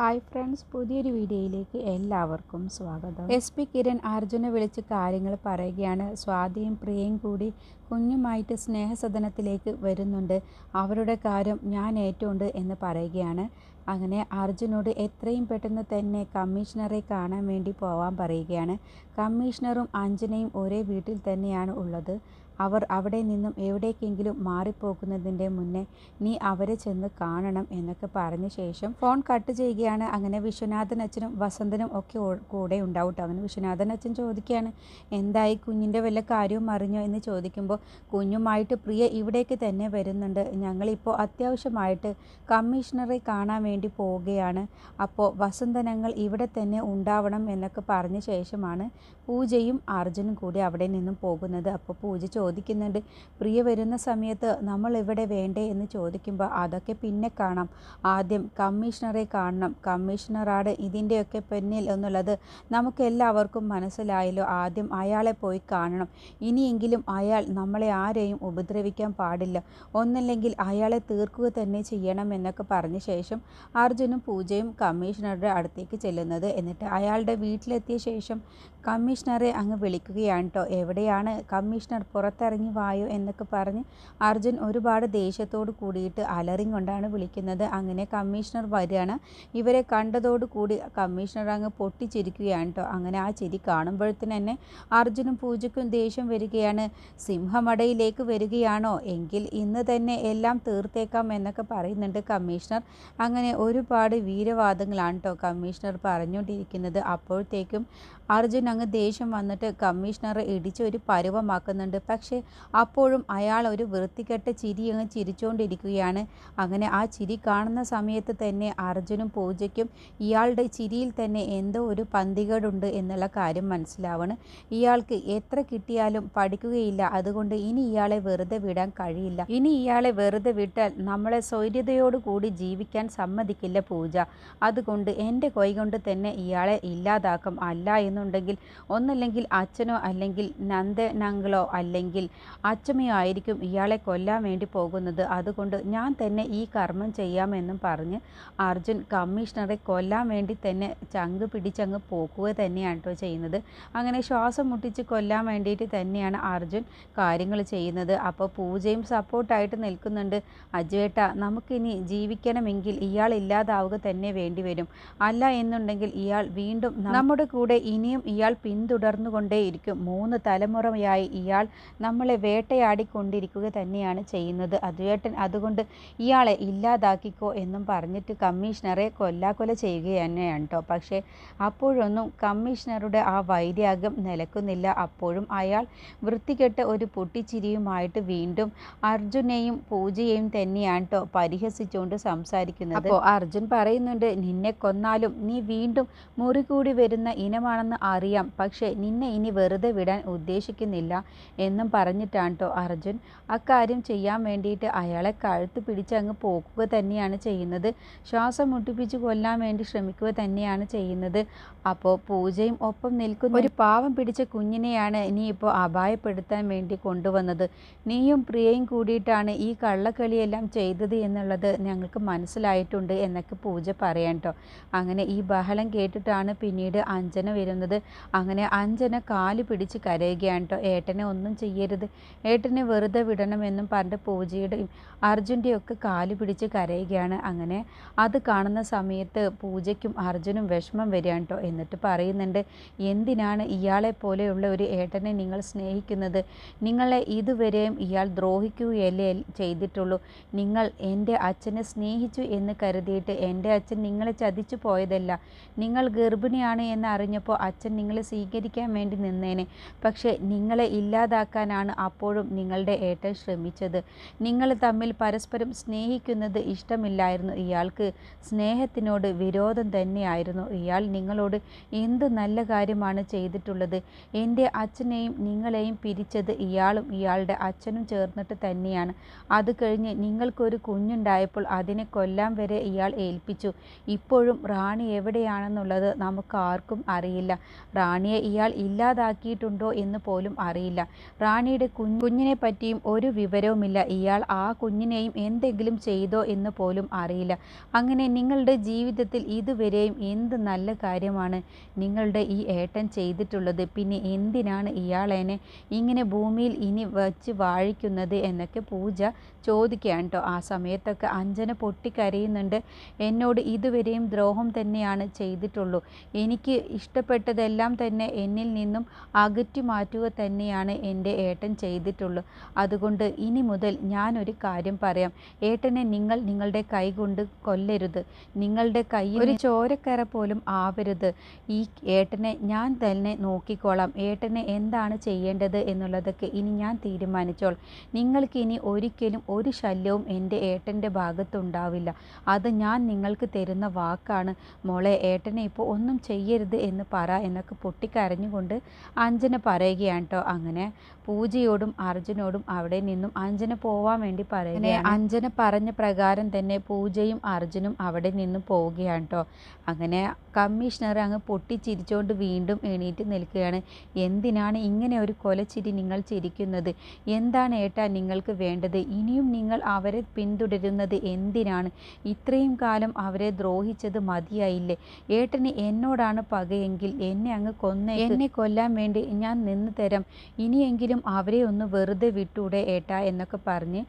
Hi friends പുതിയൊരു വീഡിയോയിലേക്ക് എല്ലാവർക്കും സ്വാഗതം. എസ് പി കിരൺ അർജുനെ വിളിച്ച് കാര്യങ്ങൾ പറയുകയാണ്. സ്വാതിയും പ്രിയയും കൂടി കുഞ്ഞുമായിട്ട് സ്നേഹസദനത്തിലേക്ക് വരുന്നുണ്ട്. അവരുടെ കാര്യം ഞാൻ ഏറ്റുണ്ട് എന്ന് പറയുകയാണ്. അങ്ങനെ അർജുനോട് എത്രയും പെട്ടെന്ന് തന്നെ കമ്മീഷണറെ കാണാൻ വേണ്ടി പോവാൻ പറയുകയാണ്. കമ്മീഷണറും അഞ്ജനയും ഒരേ വീട്ടിൽ തന്നെയാണ് ഉള്ളത്. അവർ അവിടെ നിന്നും എവിടേക്കെങ്കിലും മാറിപ്പോകുന്നതിന്റെ മുന്നേ നീ അവരെ ചെന്ന് കാണണം എന്നൊക്കെ പറഞ്ഞ ശേഷം ഫോൺ കട്ട് ചെയ്യുകയാണ്. അങ്ങനെ വിശ്വനാഥൻ അച്ഛനും വസന്തനും ഒക്കെ കൂടെ ഉണ്ടാവും കേട്ടോ അങ്ങനെ വിശ്വനാഥൻ അച്ഛൻ ചോദിക്കുകയാണ് എന്തായി കുഞ്ഞിന്റെ വല്ല കാര്യവും അറിഞ്ഞോ? എന്ന് ചോദിക്കുമ്പോൾ കുഞ്ഞുമായിട്ട് പ്രിയ ഇവിടേക്ക് തന്നെ വരുന്നുണ്ട്. ഞങ്ങളിപ്പോൾ അത്യാവശ്യമായിട്ട് കമ്മീഷണറെ കാണാൻ വേണ്ടി പോവുകയാണ്. അപ്പോൾ വസന്തനങ്ങൾ ഇവിടെ തന്നെ ഉണ്ടാവണം എന്നൊക്കെ പറഞ്ഞ ശേഷമാണ് പൂജയും അർജുനും കൂടി അവിടെ നിന്നും പോകുന്നത്. അപ്പോൾ പൂജ ചോദിക്കുന്നുണ്ട്. പ്രിയ വരുന്ന സമയത്ത് നമ്മൾ ഇവിടെ വേണ്ടേ? എന്ന് ചോദിക്കുമ്പോൾ അതൊക്കെ പിന്നെ കാണാം. ആദ്യം കമ്മീഷണറെ കാണണം. കമ്മീഷണറാണ് ഇതിന്റെയൊക്കെ പിന്നിൽ എന്നുള്ളത് നമുക്ക് എല്ലാവർക്കും മനസ്സിലായല്ലോ. ആദ്യം അയാളെ പോയി കാണണം. ഇനിയെങ്കിലും അയാൾ നമ്മളെ ആരെയും ഉപദ്രവിക്കാൻ പാടില്ല. ഒന്നല്ലെങ്കിൽ അയാളെ തീർക്കുക തന്നെ ചെയ്യണം എന്നൊക്കെ പറഞ്ഞ ശേഷം അർജുനും പൂജയും കമ്മീഷണറുടെ അടുത്തേക്ക് ചെല്ലുന്നത്. എന്നിട്ട് അയാളുടെ വീട്ടിലെത്തിയ ശേഷം കമ്മീഷണറെ അങ്ങ് വിളിക്കുകയാണ് കേട്ടോ എവിടെയാണ് കമ്മീഷണർ പുറത്തിറങ്ങി വായു എന്നൊക്കെ പറഞ്ഞ് അർജുൻ ഒരുപാട് ദേഷ്യത്തോട് കൂടിയിട്ട് അലറിങ് കൊണ്ടാണ് വിളിക്കുന്നത്. അങ്ങനെ കമ്മീഷണർ വരികയാണ്. ഇവരെ കൂടി കമ്മീഷണർ അങ്ങ് പൊട്ടിച്ചിരിക്കുകയാണ് കേട്ടോ. അങ്ങനെ ആ ചിരി കാണുമ്പോഴത്തേന് തന്നെ അർജുനും പൂജയ്ക്കും ദേഷ്യം വരികയാണ്. സിംഹമടയിലേക്ക് വരികയാണോ? എങ്കിൽ ഇന്ന് തന്നെ എല്ലാം തീർത്തേക്കാം എന്നൊക്കെ പറയുന്നുണ്ട് കമ്മീഷണർ. അങ്ങനെ ഒരുപാട് വീരവാദങ്ങളാണ് കേട്ടോ കമ്മീഷണർ പറഞ്ഞുകൊണ്ടിരിക്കുന്നത്. അപ്പോഴത്തേക്കും അർജുൻ അങ്ങ് ദേഷ്യം വന്നിട്ട് കമ്മീഷണറെ ഇടിച്ച് ഒരു പരുവമാക്കുന്നുണ്ട്. പക്ഷേ അപ്പോഴും അയാൾ ഒരു വൃത്തികെട്ട ചിരി അങ്ങ് ചിരിച്ചുകൊണ്ടിരിക്കുകയാണ് അങ്ങനെ ആ ചിരി കാണുന്ന സമയത്ത് തന്നെ അർജുനും പൂജയ്ക്കും ഇയാളുടെ ചിരിയിൽ തന്നെ എന്തോ ഒരു പന്തികേടുണ്ട് എന്നുള്ള കാര്യം മനസ്സിലാവണം. ഇയാൾക്ക് എത്ര കിട്ടിയാലും പഠിക്കുകയില്ല. അതുകൊണ്ട് ഇനി ഇയാളെ വെറുതെ വിടാൻ കഴിയില്ല. ഇനി ഇയാളെ വെറുതെ വിട്ടാൽ നമ്മളെ സ്വൈര്യതയോടുകൂടി ജീവിക്കാൻ സമ്മതിക്കില്ല പൂജ. അതുകൊണ്ട് എന്റെ കൈകൊണ്ട് തന്നെ ഇയാളെ ഇല്ലാതാക്കും. അല്ല എന്നുണ്ടെങ്കിൽ ഒന്നല്ലെങ്കിൽ അച്ഛനോ അല്ലെങ്കിൽ നന്ദനങ്ങളോ അല്ലെങ്കിൽ അച്ഛമ്മയോ ആയിരിക്കും ഇയാളെ കൊല്ലാൻ വേണ്ടി പോകുന്നത്. അതുകൊണ്ട് ഞാൻ തന്നെ ഈ കർമ്മം ചെയ്യാമെന്നും പറഞ്ഞ് അർജുൻ കമ്മീഷണറെ കൊല്ലാൻ വേണ്ടി തന്നെ ചങ്ക് പിടിച്ചങ്ങ് പോക്കുക തന്നെയാണ് കേട്ടോ ചെയ്യുന്നത്. അങ്ങനെ ശ്വാസം മുട്ടിച്ച് കൊല്ലാൻ വേണ്ടിയിട്ട് തന്നെയാണ് അർജുൻ കാര്യങ്ങൾ ചെയ്യുന്നത്. അപ്പോൾ പൂജയും സപ്പോർട്ടായിട്ട് നിൽക്കുന്നുണ്ട്. അജുവേട്ട നമുക്കിനി ജീവിക്കണമെങ്കിൽ ഇയാൾ ഇല്ലാതാവുക തന്നെ വേണ്ടി വരും. അല്ല എന്നുണ്ടെങ്കിൽ ഇയാൾ വീണ്ടും നമ്മുടെ കൂടെ ഇനിയും ഇയാൾ പിന്തുടർന്നുകൊണ്ടേയിരിക്കും. മൂന്ന് തലമുറയായി ഇയാൾ നമ്മളെ വേട്ടയാടിക്കൊണ്ടിരിക്കുക തന്നെയാണ് ചെയ്യുന്നത്. അജുവേട്ടൻ അതുകൊണ്ട് ഇയാളെ ഇല്ലാതാക്കിക്കോ എന്നും പറഞ്ഞിട്ട് കമ്മീഷണറെ കൊല്ലാക്കൊല ചെയ്യുക തന്നെയാണ് കേട്ടോ പക്ഷേ അപ്പോഴൊന്നും കമ്മീഷണറുടെ ആ വൈരാഗ്യം നിലക്കുന്നില്ല. അപ്പോഴും അയാൾ വൃത്തികെട്ട ഒരു പൊട്ടിച്ചിരിയുമായിട്ട് വീണ്ടും അർജുനെയും പൂജയെയും തന്നെയാണ് കേട്ടോ പരിഹസിച്ചുകൊണ്ട് സംസാരിക്കുന്നത്. അപ്പോൾ അർജുൻ പറയുന്നുണ്ട് നിന്നെ കൊന്നാലും നീ വീണ്ടും മുറി കൂടി വരുന്ന ഇനമാണെന്ന് അറിയാം. പക്ഷേ നിന്നെ ഇനി വെറുതെ വിടാൻ ഉദ്ദേശിക്കുന്നില്ല എന്നും പറഞ്ഞിട്ടാണ് കേട്ടോ അർജുൻ. അക്കാര്യം ചെയ്യാൻ വേണ്ടിയിട്ട് അയാളെ കഴുത്ത് പിടിച്ച് അങ്ങ് പോക്കുക തന്നെയാണ് ചെയ്യുന്നത്. ശ്വാസം മുട്ടിപ്പിച്ച് കൊല്ലാൻ വേണ്ടി ശ്രമിക്കുക തന്നെയാണ് ചെയ്യുന്നത്. അപ്പോൾ പൂജയും ഒപ്പം നിൽക്കുന്ന ഒരു പാവം പിടിച്ച കുഞ്ഞിനെയാണ് നീ ഇപ്പോൾ അപായപ്പെടുത്താൻ വേണ്ടി കൊണ്ടുവന്നത്. നീയും പ്രിയയും കൂടിയിട്ടാണ് ഈ കള്ളക്കളിയെല്ലാം ചെയ്തത് എന്നുള്ളത് ഞങ്ങൾക്ക് മനസ്സിലായിട്ടുണ്ട് എന്നൊക്കെ പൂജ പറയാൻ കേട്ടോ അങ്ങനെ ഈ ബഹളം കേട്ടിട്ടാണ് പിന്നീട് അഞ്ജന വരുന്നത്. അങ്ങനെ അഞ്ജന കാൽ പിടിച്ച് കരയുകയാണ് കേട്ടോ ഏട്ടനെ ഒന്നും ചെയ്യരുത് ഏട്ടനെ വെറുതെ വിടണമെന്നും പണ്ട് പൂജയുടെയും അർജുന്റെയൊക്കെ കാൽ പിടിച്ച് കരയുകയാണ്. അങ്ങനെ അത് കാണുന്ന സമയത്ത് പൂജയ്ക്കും അർജുനും വിഷമം വരികയാണ് കേട്ടോ എന്നിട്ട് പറയുന്നുണ്ട് എന്തിനാണ് ഇയാളെ പോലെയുള്ള ഒരു ഏട്ടനെ നിങ്ങൾ സ്നേഹിക്കുന്നത്? നിങ്ങളെ ഇതുവരെയും ഇയാൾ ദ്രോഹിക്കുകയല്ലേ ചെയ്തിട്ടുള്ളൂ. നിങ്ങൾ എന്റെ അച്ഛനെ സ്നേഹിച്ചു എന്ന് കരുതിയിട്ട് എന്റെ അച്ഛൻ നിങ്ങളെ ചതിച്ചു പോയതല്ല. നിങ്ങൾ ഗർഭിണിയാണ് എന്ന് അറിഞ്ഞപ്പോൾ അച്ഛൻ നിങ്ങളെ സ്വീകരിക്കാൻ വേണ്ടി നിന്നേനെ. പക്ഷേ നിങ്ങളെ ഇല്ലാതാക്കാനാണ് അപ്പോഴും നിങ്ങളുടെ ഏട്ടൻ ശ്രമിച്ചത്. നിങ്ങൾ തമ്മിൽ പരസ്പരം സ്നേഹിക്കുന്നത് ഇഷ്ടമില്ലായിരുന്നു ഇയാൾക്ക്. സ്നേഹത്തിനോട് വിരോധം തന്നെയായിരുന്നു ഇയാൾ. നിങ്ങളോട് എന്ത് നല്ല കാര്യമാണ് ചെയ്തിട്ടുള്ളത്? എന്റെ അച്ഛനെയും നിങ്ങളെയും പിരിച്ചത് ഇയാളും ഇയാളുടെ അച്ഛനും ചേർന്നിട്ട് തന്നെയാണ്. അത് കഴിഞ്ഞ് നിങ്ങൾക്കൊരു കുഞ്ഞുണ്ടായപ്പോൾ അതിനെ കൊല്ലാൻ വരെ ഇയാൾ ഏൽപ്പിച്ചു. ഇപ്പോഴും റാണി എവിടെയാണെന്നുള്ളത് നമുക്ക് ആർക്കും അറിയില്ല. റാണിയെ ഇയാൾ ഇല്ലാതാക്കിയിട്ടുണ്ടോ എന്ന് പോലും അറിയില്ല. റാണി റാണിയുടെ കുഞ്ഞ് കുഞ്ഞിനെ പറ്റിയും ഒരു വിവരവുമില്ല. ഇയാൾ ആ കുഞ്ഞിനെയും എന്തെങ്കിലും ചെയ്തോ എന്ന് പോലും അറിയില്ല. അങ്ങനെ നിങ്ങളുടെ ജീവിതത്തിൽ ഇതുവരെയും എന്ത് നല്ല കാര്യമാണ് നിങ്ങളുടെ ഈ ഏട്ടൻ ചെയ്തിട്ടുള്ളത്? പിന്നെ എന്തിനാണ് ഇയാളെന്നെ ഇങ്ങനെ ഭൂമിയിൽ ഇനി വച്ച് വാഴിക്കുന്നത്? എന്നൊക്കെ പൂജ ചോദിക്കുകയാണ് കേട്ടോ. ആ സമയത്തൊക്കെ അഞ്ജന പൊട്ടിക്കരയുന്നുണ്ട്. എന്നോട് ഇതുവരെയും ദ്രോഹം തന്നെയാണ് ചെയ്തിട്ടുള്ളൂ. എനിക്ക് ഇഷ്ടപ്പെട്ടതെല്ലാം തന്നെ എന്നിൽ നിന്നും അകറ്റി മാറ്റുക തന്നെയാണ് എന്റെ ഏട്ടൻ ചെയ്തിട്ടുള്ളൂ. അതുകൊണ്ട് ഇനി മുതൽ ഞാനൊരു കാര്യം പറയാം. ഏട്ടനെ നിങ്ങൾ നിങ്ങളുടെ കൈ കൊണ്ട് കൊല്ലരുത്. നിങ്ങളുടെ കയ്യിൽ ഒരു ചോരക്കര പോലും ആവരുത്. ഈ ഏട്ടനെ ഞാൻ തന്നെ നോക്കിക്കോളാം. ഏട്ടനെ എന്താണ് ചെയ്യേണ്ടത് എന്നുള്ളതൊക്കെ ഇനി ഞാൻ തീരുമാനിച്ചോളാം. നിങ്ങൾക്കിനി ഒരിക്കലും ഒരു ശല്യവും എന്റെ ഏട്ടന്റെ ഭാഗത്തുണ്ടാവില്ല. അത് ഞാൻ നിങ്ങൾക്ക് തരുന്ന വാക്കാണ്. മോളെ ഏട്ടനെ ഇപ്പോൾ ഒന്നും ചെയ്യരുത് എന്ന് പറ എന്നൊക്കെ പൊട്ടിക്കരഞ്ഞുകൊണ്ട് അഞ്ജന പറയുകയാണ് കേട്ടോ. അങ്ങനെ പൂജയോടും അർജുനോടും അവിടെ നിന്നും അഞ്ജന പോവാൻ വേണ്ടി പറയുകയാണ്. അഞ്ജന പറഞ്ഞ പ്രകാരം തന്നെ പൂജയും അർജുനും അവിടെ നിന്നും പോവുകയാണ് കേട്ടോ. അങ്ങനെ കമ്മീഷണർ അങ്ങ് പൊട്ടിച്ചിരിച്ചുകൊണ്ട് വീണ്ടും എണീറ്റ് നിൽക്കുകയാണ്. എന്തിനാണ് ഇങ്ങനെ ഒരു കൊലച്ചിരി നിങ്ങൾ ചിരിക്കുന്നത്? എന്താണ് ഏട്ടാ നിങ്ങൾക്ക് വേണ്ടത്? ഇനിയും നിങ്ങൾ അവരെ പിന്തുടരുന്നത് എന്തിനാണ്? ഇത്രയും കാലം അവരെ ദ്രോഹിച്ചത് മതിയായില്ലേ? ഏട്ടന് എന്നോടാണ് പകയെങ്കിൽ എന്നെ അങ്ങ് കൊന്ന എന്നെ കൊല്ലാൻ വേണ്ടി ഞാൻ നിന്ന് തരാം. ഇനിയെങ്കിലും അവരെ ഒന്ന് വെറുതെ വിട്ടൂടെ ഏട്ടാ എന്നൊക്കെ പറഞ്ഞ്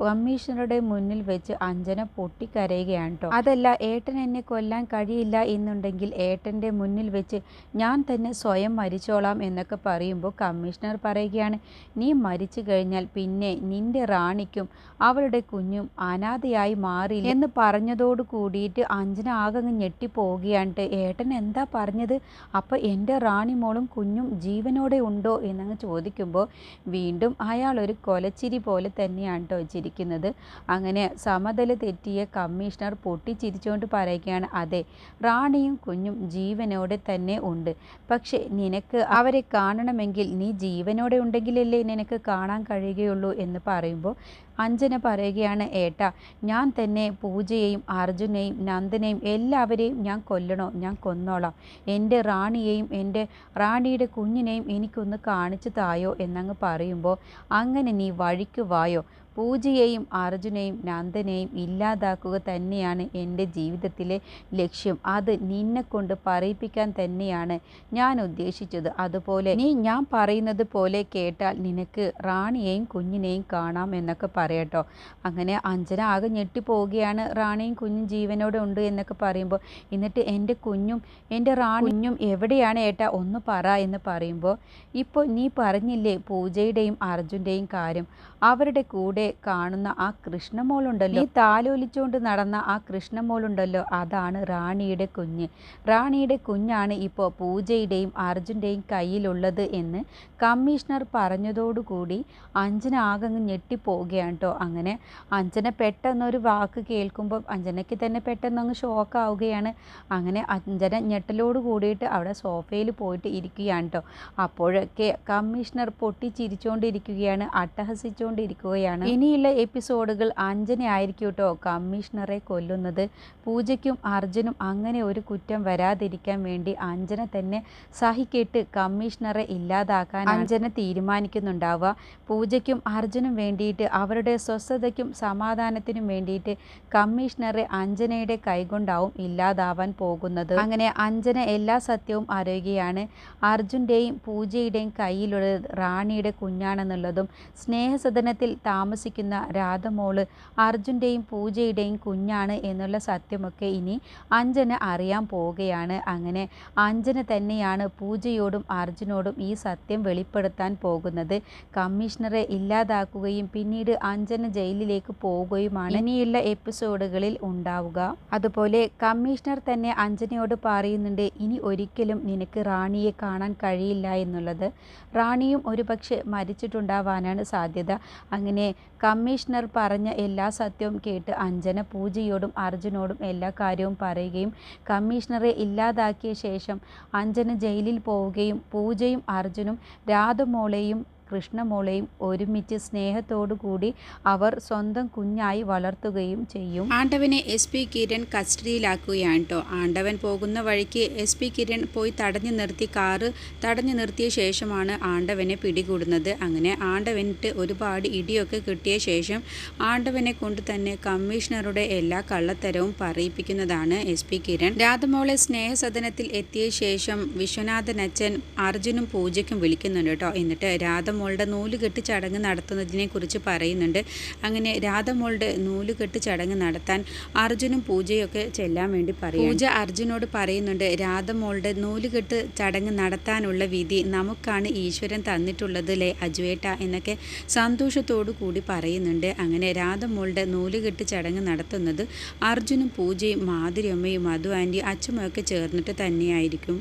കമ്മീഷണറുടെ മുന്നിൽ വെച്ച് അഞ്ജന പൊട്ടിക്കരയുകയാണ് കേട്ടോ. അതല്ല ഏട്ടൻ എന്നെ കൊല്ലാൻ കഴിയില്ല എന്നുണ്ടെങ്കിൽ ഏട്ടന്റെ മുന്നിൽ വെച്ച് ഞാൻ തന്നെ സ്വയം മരിച്ചോളാം എന്നൊക്കെ പറയുമ്പോൾ കമ്മീഷണർ പറയുകയാണ് നീ മരിച്ചു കഴിഞ്ഞാൽ പിന്നെ നിന്റെ റാണിക്കും അവളുടെ കുഞ്ഞും അനാഥയായി മാറി എന്ന് പറഞ്ഞതോട് കൂടിയിട്ട് അഞ്ജന ആകെ ഞെട്ടിപ്പോവുകയാണ് ഏട്ടൻ എന്താ പറഞ്ഞത്? അപ്പോൾ എന്റെ റാണി മോളും കുഞ്ഞും ജീവനോടെ ഉണ്ടോ? എന്നങ്ങ് ചോദിക്കുമ്പോൾ വീണ്ടും അയാൾ ഒരു കൊലച്ചിരി പോലെ തന്നെയാണ് കേട്ടോ. ചിരിക്കുന്നത് അങ്ങനെ സമതല തെറ്റിയ കമ്മീഷണർ പൊട്ടിച്ചിരിച്ചുകൊണ്ട് പറയുകയാണ് അതെ റാണിയും കുഞ്ഞും ജീവനോടെ തന്നെ ഉണ്ട്. പക്ഷേ നിനക്ക് അവരെ കാണണമെങ്കിൽ നീ ജീവനോടെ ഉണ്ടെങ്കിലല്ലേ നിനക്ക് കാണാൻ കഴിയുകയുള്ളൂ എന്ന് പറയുമ്പോൾ അഞ്ജന പറയുകയാണ് ഏട്ടാ ഞാൻ തന്നെ പൂജയെയും അർജുനെയും നന്ദനെയും എല്ലാവരെയും ഞാൻ കൊല്ലണോ? ഞാൻ കൊന്നോളാം. എന്റെ റാണിയെയും എന്റെ റാണിയുടെ കുഞ്ഞിനെയും എനിക്കൊന്ന് കാണിച്ചു തായോ? എന്നങ്ങ് പറയുമ്പോൾ അങ്ങനെ നീ വഴിക്ക് വായോ? പൂജയെയും അർജുനെയും നന്ദനെയും ഇല്ലാതാക്കുക തന്നെയാണ് എന്റെ ജീവിതത്തിലെ ലക്ഷ്യം. അത് നിന്നെ കൊണ്ട് പറയിപ്പിക്കാൻ തന്നെയാണ് ഞാൻ ഉദ്ദേശിച്ചത്. അതുപോലെ നീ ഞാൻ പറയുന്നത് പോലെ കേട്ടാൽ നിനക്ക് റാണിയെയും കുഞ്ഞിനെയും കാണാം എന്നൊക്കെ പറയട്ടോ. അങ്ങനെ അഞ്ജന ആകെ ഞെട്ടിപ്പോവുകയാണ്. റാണിയും കുഞ്ഞും ജീവനോടെ ഉണ്ട് എന്നൊക്കെ പറയുമ്പോൾ എന്നിട്ട് എന്റെ കുഞ്ഞും എന്റെ റാണി കുഞ്ഞും എവിടെയാണ് ഏട്ടാ? ഒന്ന് പറ എന്ന് പറയുമ്പോൾ ഇപ്പോൾ നീ പറഞ്ഞില്ലേ പൂജയുടെയും അർജുന്റെയും കാര്യം. അവരുടെ കൂടെ കാണുന്ന ആ കൃഷ്ണമോളുണ്ടല്ലോ. ഈ താലോലിച്ചുകൊണ്ട് നടന്ന ആ കൃഷ്ണമോളുണ്ടല്ലോ. അതാണ് റാണിയുടെ കുഞ്ഞ്. റാണിയുടെ കുഞ്ഞാണ് ഇപ്പോൾ പൂജയുടെയും അർജുന്റെയും കയ്യിലുള്ളത് എന്ന് കമ്മീഷണർ പറഞ്ഞതോടുകൂടി അഞ്ജന ആകങ്ങ് ഞെട്ടിപ്പോവുകയാണ് കേട്ടോ. അങ്ങനെ അഞ്ജന പെട്ടെന്നൊരു വാക്ക് കേൾക്കുമ്പോൾ അഞ്ജനയ്ക്ക് തന്നെ പെട്ടെന്ന് അങ്ങ് ഷോക്കാവുകയാണ്. അങ്ങനെ അഞ്ജന ഞെട്ടലോട് കൂടിയിട്ട് അവിടെ സോഫയിൽ പോയിട്ട് ഇരിക്കുകയാണ് കേട്ടോ. അപ്പോഴൊക്കെ കമ്മീഷണർ പൊട്ടിച്ചിരിച്ചുകൊണ്ടിരിക്കുകയാണ് അട്ടഹസിച്ചുകൊണ്ടിരിക്കുകയാണ് ഇനിയുള്ള എപ്പിസോഡുകൾ അഞ്ജന ആയിരിക്കും കേട്ടോ. കമ്മീഷണറെ കൊല്ലുന്നത്. പൂജയ്ക്കും അർജുനും അങ്ങനെ ഒരു കുറ്റം വരാതിരിക്കാൻ വേണ്ടി അഞ്ജന തന്നെ സഹിക്കേട്ട് കമ്മീഷണറെ ഇല്ലാതാക്കാൻ അഞ്ജന തീരുമാനിക്കുന്നുണ്ടാവുക. പൂജയ്ക്കും അർജുനും വേണ്ടിയിട്ട് അവരുടെ സ്വസ്ഥതയ്ക്കും സമാധാനത്തിനും വേണ്ടിയിട്ട് കമ്മീഷണറെ അഞ്ജനയുടെ കൈകൊണ്ടാവും ഇല്ലാതാവാൻ പോകുന്നത്. അങ്ങനെ അഞ്ജന എല്ലാ സത്യവും അറിയുകയാണ്. അർജുന്റെയും പൂജയുടെയും കയ്യിലുള്ളത് റാണിയുടെ കുഞ്ഞാണെന്നുള്ളതും സ്നേഹസദനത്തിൽ താമസിക്കുന്ന രാധമോൾ അർജുന്റെയും പൂജയുടെയും കുഞ്ഞാണ് എന്നുള്ള സത്യമൊക്കെ ഇനി അഞ്ജന അറിയാൻ പോവുകയാണ്. അങ്ങനെ അഞ്ജന തന്നെയാണ് പൂജയോടും അർജുനോടും ഈ സത്യം വെളിപ്പെടുത്താൻ പോകുന്നത്. കമ്മീഷണറെ ഇല്ലാതാക്കുകയും പിന്നീട് അഞ്ജന ജയിലിലേക്ക് പോവുകയുമാണ് ഇനിയുള്ള എപ്പിസോഡുകളിൽ ഉണ്ടാവുക. അതുപോലെ കമ്മീഷണർ തന്നെ അഞ്ജനയോട് പറയുന്നുണ്ട് ഇനി ഒരിക്കലും നിനക്ക് റാണിയെ കാണാൻ കഴിയില്ല എന്നുള്ളത്. റാണിയും ഒരുപക്ഷെ മരിച്ചിട്ടുണ്ടാവാനാണ് സാധ്യത. അങ്ങനെ കമ്മീഷണർ പറഞ്ഞ എല്ലാ സത്യവും കേട്ട് അഞ്ജന പൂജയോടും അർജുനോടും എല്ലാ കാര്യവും പറയുകയും കമ്മീഷണറെ ഇല്ലാതാക്കിയ ശേഷം അഞ്ജന ജയിലിൽ പോവുകയും പൂജയും അർജുനും രാധമോളെയും കൃഷ്ണമോളെയും ഒരുമിച്ച് സ്നേഹത്തോടുകൂടി അവർ സ്വന്തം കുഞ്ഞായി വളർത്തുകയും ചെയ്യും. ആണ്ടവനെ എസ് പി കിരൺ കസ്റ്റഡിയിലാക്കുകയാണ് കേട്ടോ ആണ്ടവൻ പോകുന്ന വഴിക്ക് എസ് പി കിരൺ പോയി തടഞ്ഞു നിർത്തി കാറ് തടഞ്ഞു നിർത്തിയ ശേഷമാണ് ആണ്ടവനെ പിടികൂടുന്നത്. അങ്ങനെ ആണ്ടവനിട്ട് ഒരുപാട് ഇടിയൊക്കെ കിട്ടിയ ശേഷം ആണ്ടവനെ കൊണ്ട് തന്നെ കമ്മീഷണറുടെ എല്ലാ കള്ളത്തരവും പറയിപ്പിക്കുന്നതാണ് എസ് പി കിരൺ. രാധമോളെ സ്നേഹസദനത്തിൽ എത്തിയ ശേഷം വിശ്വനാഥൻ അച്ഛൻ അർജുനും പൂജയ്ക്കും വിളിക്കുന്നുണ്ട് കേട്ടോ എന്നിട്ട് രാധമോളുടെ നൂലുകെട്ട് ചടങ്ങ് നടത്തുന്നതിനെ കുറിച്ച് പറയുന്നുണ്ട്. അങ്ങനെ രാധമോളുടെ നൂലുകെട്ട് ചടങ്ങ് നടത്താൻ അർജുനും പൂജയൊക്കെ ചെല്ലാൻ വേണ്ടി പറയും പൂജ അർജുനോട് പറയുന്നുണ്ട് രാധമോളുടെ നൂലുകെട്ട് ചടങ്ങ് നടത്താനുള്ള വിധി നമുക്കാണ് ഈശ്വരൻ തന്നിട്ടുള്ളത് ലേ അജുവേട്ട? എന്നൊക്കെ സന്തോഷത്തോടു കൂടി പറയുന്നുണ്ട്. അങ്ങനെ രാധമോളുടെ നൂലുകെട്ട് ചടങ്ങ് നടത്തുന്നത് അർജുനും പൂജയും മാതിരിയമ്മയും മധു ആന്റി അച്ഛമ്മയൊക്കെ ചേർന്നിട്ട് തന്നെയായിരിക്കും.